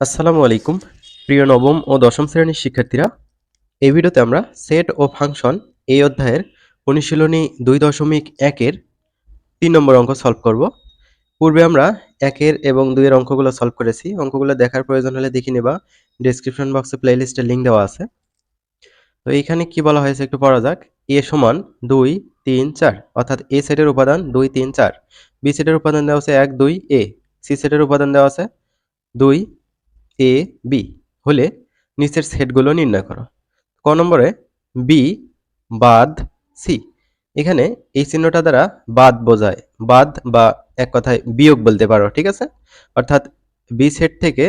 আসসালামু আলাইকুম। প্রিয় নবম ও দশম শ্রেণির শিক্ষার্থীরা, এই ভিডিওতে আমরা সেট ও ফাংশন এই অধ্যায়ের অনুশীলনী দুই দশমিক একের তিন নম্বর অঙ্ক সলভ করব। পূর্বে আমরা একের এবং দুইয়ের অঙ্কগুলো সলভ করেছি। অঙ্কগুলো দেখার প্রয়োজন হলে দেখে নেবা। ডিসক্রিপশন বক্সে প্লেলিস্টের লিঙ্ক দেওয়া আছে। তো এইখানে কি বলা হয়েছে একটু পড়া যাক। এ সমান দুই, তিন, চার। অর্থাৎ এ সেটের উপাদান দুই, তিন, চার। বি সেটের উপাদান দেওয়া আছে এক, দুই, এ। সি সেটের উপাদান দেওয়া আছে দুই এ, বি, হলে নিচের সেটগুলো নির্ণয় করো। ক নম্বরে, বি বাদ, সি। এখানে এই চিহ্নটা দ্বারা বাদ বোঝায়। বাদ বা এক কথায় বিয়োগ বলতে পারো, ঠিক আছে? অর্থাৎ বি সেট থেকে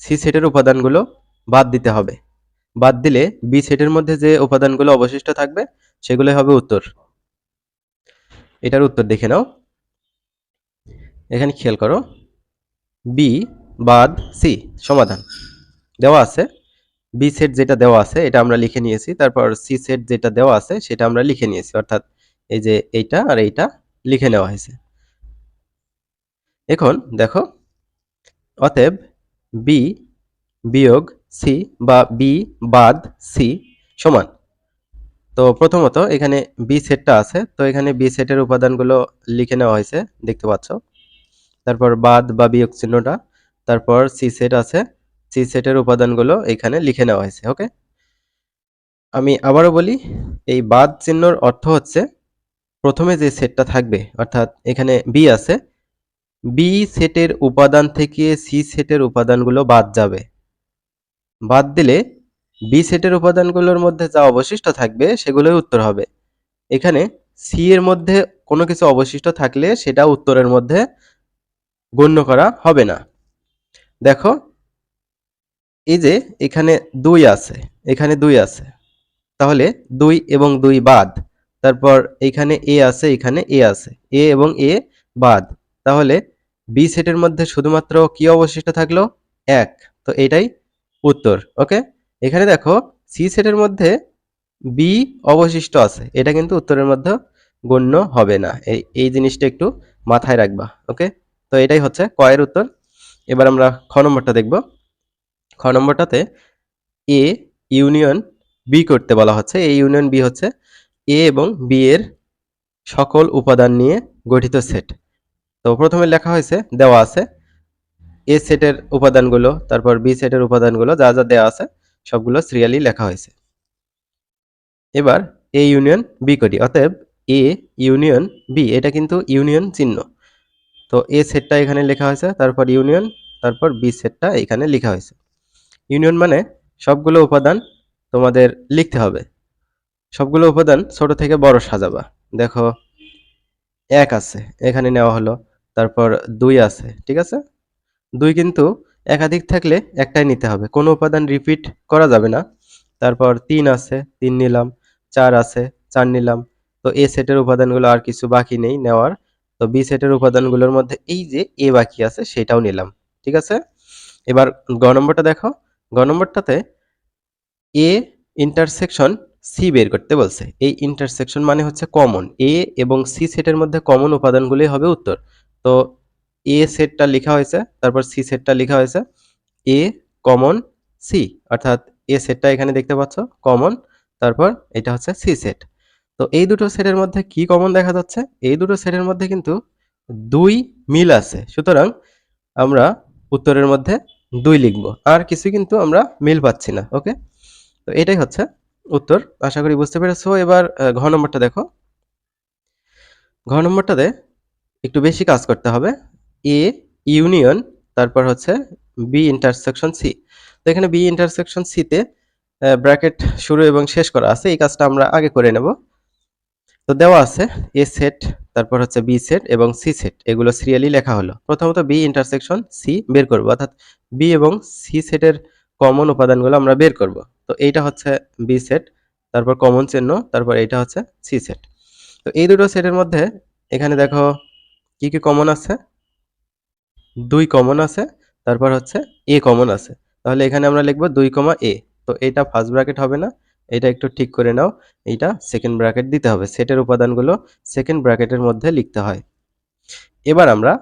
সি সেটের উপাদানগুলো বাদ দিতে হবে। বাদ দিলে বি সেটের মধ্যে যে উপাদানগুলো অবশিষ্ট থাকবে সেগুলো হবে উত্তর। এটার উত্তর দেখে নাও। এখানে খেয়াল করো, বি বাদ সি সমাধান। দেওয়া আছে। বি সেট যেটা দেওয়া আছে, এটা আমরা লিখে নিয়েছি। তারপর সি সেট যেটা দেওয়া আছে, সেটা আমরা লিখে নিয়েছি। অর্থাৎ এই যে এইটা আর এইটা লিখে নেওয়া হয়েছে। এখন দেখো, অতএব বি বিয়োগ সি বা বি বাদ সি সমান। তো প্রথমত এখানে বি সেটটা আছে। তো এখানে বি সেটের উপাদানগুলো লিখে নেওয়া হয়েছে, দেখতে পাচ্ছ। তারপর বাদ বা বিয়োগ চিহ্নটা তারপর সি সেট আছে। সি সেটের উপাদানগুলো এখানে লিখে নেওয়া হয়েছে ওকে আমি আবারও বলি, এই বাদ চিহ্নর অর্থ হচ্ছে, প্রথমে যে সেটটা থাকবে, অর্থাৎ এখানে বি আছে বি সেটের উপাদান থেকে সি সেটের উপাদানগুলো বাদ যাবে। বাদ দিলে বি সেটের উপাদানগুলোর মধ্যে যা অবশিষ্ট থাকবে, সেগুলোই উত্তর হবে। এখানে সি এর মধ্যে কোনো কিছু অবশিষ্ট থাকলে সেটা উত্তরের মধ্যে গণ্য করা হবে না। দেখো, এই যে এখানে দুই আছে, এখানে দুই আছে। তাহলে দুই এবং দুই বাদ, তারপর এখানে এ আছে, এখানে এ আছে, এ এবং এ বাদ। তাহলে বি সেটের মধ্যে শুধুমাত্র কি অবশিষ্ট থাকল? এক। তো এটাই উত্তর, ওকে? এখানে দেখো, সি সেটের মধ্যে বি অবশিষ্ট আছে, এটা কিন্তু উত্তরের মধ্যে গণ্য হবে না। এই এই জিনিসটা একটু মাথায় রাখবা, ওকে? তো এটাই হচ্ছে কয়ের উত্তর। এবার আমরা খ নম্বরটা দেখব। খ নম্বরটাতে এ ইউনিয়ন বি করতে বলা হচ্ছে। এ ইউনিয়ন বি হচ্ছে এ এবং বি এর সকল উপাদান নিয়ে গঠিত সেট তো প্রথমে লেখা হয়েছে, দেওয়া আছে এ সেটের উপাদানগুলো, তারপর বি সেটের উপাদানগুলো, যা যা দেওয়া আছে, সবগুলো সিরিয়ালি লেখা হয়েছে। এবার এ ইউনিয়ন বি করি। অতএব এ ইউনিয়ন বি এটা কিন্তু ইউনিয়ন চিহ্ন। তো এ সেটটা এখানে লেখা হয়েছে, তারপর ইউনিয়ন, তারপর বি সেটটা এখানে লেখা হয়েছে। ইউনিয়ন মানে সবগুলো উপাদান তোমাদের লিখতে হবে। সবগুলো উপাদান ছোট থেকে বড় সাজাবা। দেখো, এক আছে, এখানে নেওয়া হলো, তারপর দুই আছে, ঠিক আছে? দুই কিন্তু একাধিক থাকলে একটাই নিতে হবে। কোনো উপাদান রিপিট করা যাবে না। তারপর তিন আছে, তিন নিলাম, চার আছে, চার নিলাম। তো এ সেটের উপাদানগুলো আর কিছু বাকি নেই নেওয়ার। তো বি সেটের উপাদানগুলোর মধ্যে এই যে এ বাকি আছে সেটাও নিলাম, ঠিক আছে? এবার গ নম্বরটা দেখো, গ নম্বরটাতে এ ইন্টারসেকশন সি বের করতে বলছে। এই ইন্টারসেকশন মানে হচ্ছে কমন এ এবং সি সেটের মধ্যে কমন উপাদানগুলি হবে উত্তর। তো এ সেটটা লেখা হয়েছে, তারপর সি সেটটা লেখা হয়েছে এ কমন সি অর্থাৎ এ সেটটা এখানে দেখতে পাচ্ছ কমন তারপর এটা হচ্ছে সি সেট তো এই দুটো সেটের মধ্যে কি কমন দেখা যাচ্ছে? এই দুটো সেটের মধ্যে কিন্তু দুই মিল আছে। সুতরাং আমরা উত্তরের মধ্যে দুই লিখব। আর কিছু কিন্তু আমরা মিল পাচ্ছি না ওকে তো এটাই হচ্ছে উত্তর। আশা করি বুঝতে পেরেছ। এবার ঘ নম্বরটা দেখো। ঘ নম্বরটাতে একটু বেশি কাজ করতে হবে। এ ইউনিয়ন, তারপর হচ্ছে বি ইন্টারসেকশন সি তো এখানে বি ইন্টারসেকশন সিতে ব্র্যাকেট শুরু এবং শেষ করা আছে। এই কাজটা আমরা আগে করে নেব। তো দেওয়া আছে এ সেট তারপর হচ্ছে বি সেট এবং সি সেট এগুলো সিরিয়ালি লেখা হলো। প্রথমত বি ইন্টারসেকশন সি বের করব, অর্থাৎ বি এবং সি সেটের কমন উপাদানগুলো আমরা বের করব। তো এইটা হচ্ছে বি সেট তারপর কমন চিহ্ন, তারপর এইটা হচ্ছে সি সেট তো এই দুটো সেটের মধ্যে এখানে দেখো কি কি কমন আছে? দুই কমন আছে, তারপর হচ্ছে এ কমন আছে। তাহলে এখানে আমরা লিখব দুই কমা এ তো এটা ফার্স্ট ব্র্যাকেট হবে না। এটা একটু ঠিক করে নাও। এইটা সেকেন্ড ব্র্যাকেট দিতে হবে। সেটের উপাদানগুলো সেকেন্ড ব্র্যাকেটের মধ্যে লিখতে হয়। এবার আমরা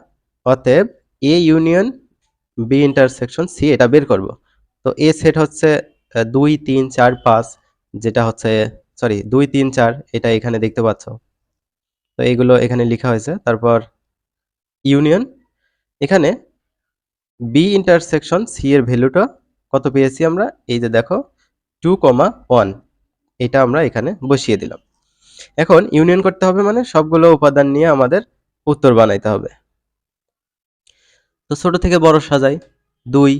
অতএব A union B intersection C এটা বের করব। তো এ সেট হচ্ছে দুই, তিন, চার, পাঁচ, যেটা হচ্ছে সরি দুই, তিন, চার, এটা এখানে দেখতে পাচ্ছ। তো এইগুলো এখানে লেখা হয়েছে। তারপর ইউনিয়ন এখানে বি ইন্টারসেকশন সি এর ভ্যালুটা কত পেয়েছি আমরা? এই যে দেখো টু কমা ওয়ান। এটা আমরা এখানে বসিয়ে দিলাম। এখন ইউনিয়ন করতে হবে মানে সবগুলো উপাদান নিয়ে আমাদের উত্তর বানাইতে হবে। তো ছোট থেকে বড় সাজাই। দুই,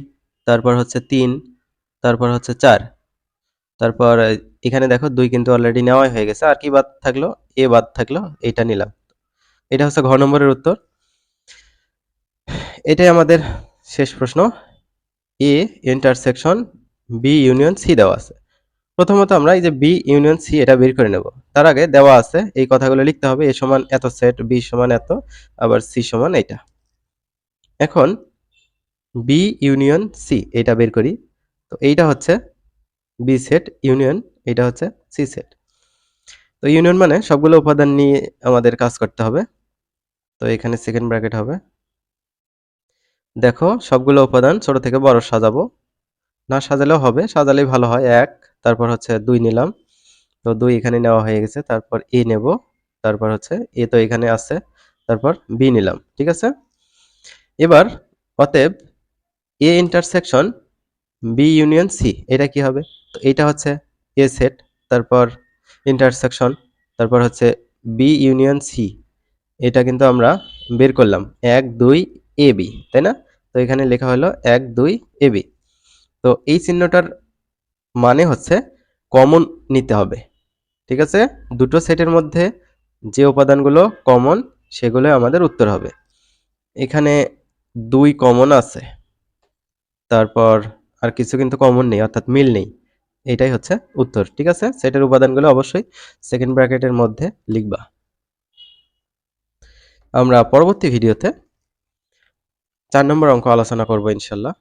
তারপর হচ্ছে তিন, তারপর হচ্ছে চার। তারপর এখানে দেখো দুই কিন্তু অলরেডি নেওয়াই হয়ে গেছে। আর কি বাদ থাকল? এ বাদ থাকল, এটা নিলাম। এটা হচ্ছে ঘ নম্বরের উত্তর। এটাই আমাদের শেষ প্রশ্ন। A intersection B union C দেওয়া আছে। প্রথমত আমরা এই যে বি ইউনিয়ন সি এটা বের করে নেব। তার আগে দেওয়া আছে, এই কথাগুলো লিখতে হবে, এ সমান এত সেট বি সমান এত, আবার সি সমান এইটা। এখন বি ইউনিয়ন সি এটা বের করি। তো এইটা হচ্ছে বি সেট ইউনিয়ন এটা হচ্ছে সি সেট তো ইউনিয়ন মানে সবগুলো উপাদান নিয়ে আমাদের কাজ করতে হবে। তো এখানে সেকেন্ড ব্র্যাকেট হবে। দেখো, সবগুলো উপাদান ছোট থেকে বড় সাজাবো। না সাজালেও হবে, সাজালেই ভালো হয়। এক, তারপর হচ্ছে দুই নিলাম। তো দুই এখানে নেওয়া হয়ে গেছে, তারপর এ নেব, তারপর হচ্ছে এ তো এখানে আছে, তারপর বি নিলাম, ঠিক আছে? এবার অতএব A intersection B union C, এটা কি হবে? তো এটা হচ্ছে এ সেট তারপর ইন্টারসেকশন তারপর হচ্ছে বি ইউনিয়ন সি, এটা কিন্তু আমরা বের করলাম। এক, দুই, এ, বি, তাই না? তো এখানে লেখা হলো এক, দুই, এ, বি। তো এই চিহ্নটার মানে হচ্ছে কমন নিতে হবে। ঠিক আছে? দুটো সেটের মধ্যে যে উপাদানগুলো কমন সেগুলো আমাদের উত্তর হবে। এখানে দুই কমন আছে। তারপর আর কিছু কিন্তু কমন নেই, অর্থাৎ মিল নেই। এটাই হচ্ছে উত্তর। ঠিক আছে? সেটের উপাদানগুলো অবশ্যই সেকেন্ড ব্র্যাকেটের মধ্যে লিখবা। আমরা পরবর্তী ভিডিওতে চার নম্বর অঙ্ক আলোচনা করব ইনশাল্লাহ।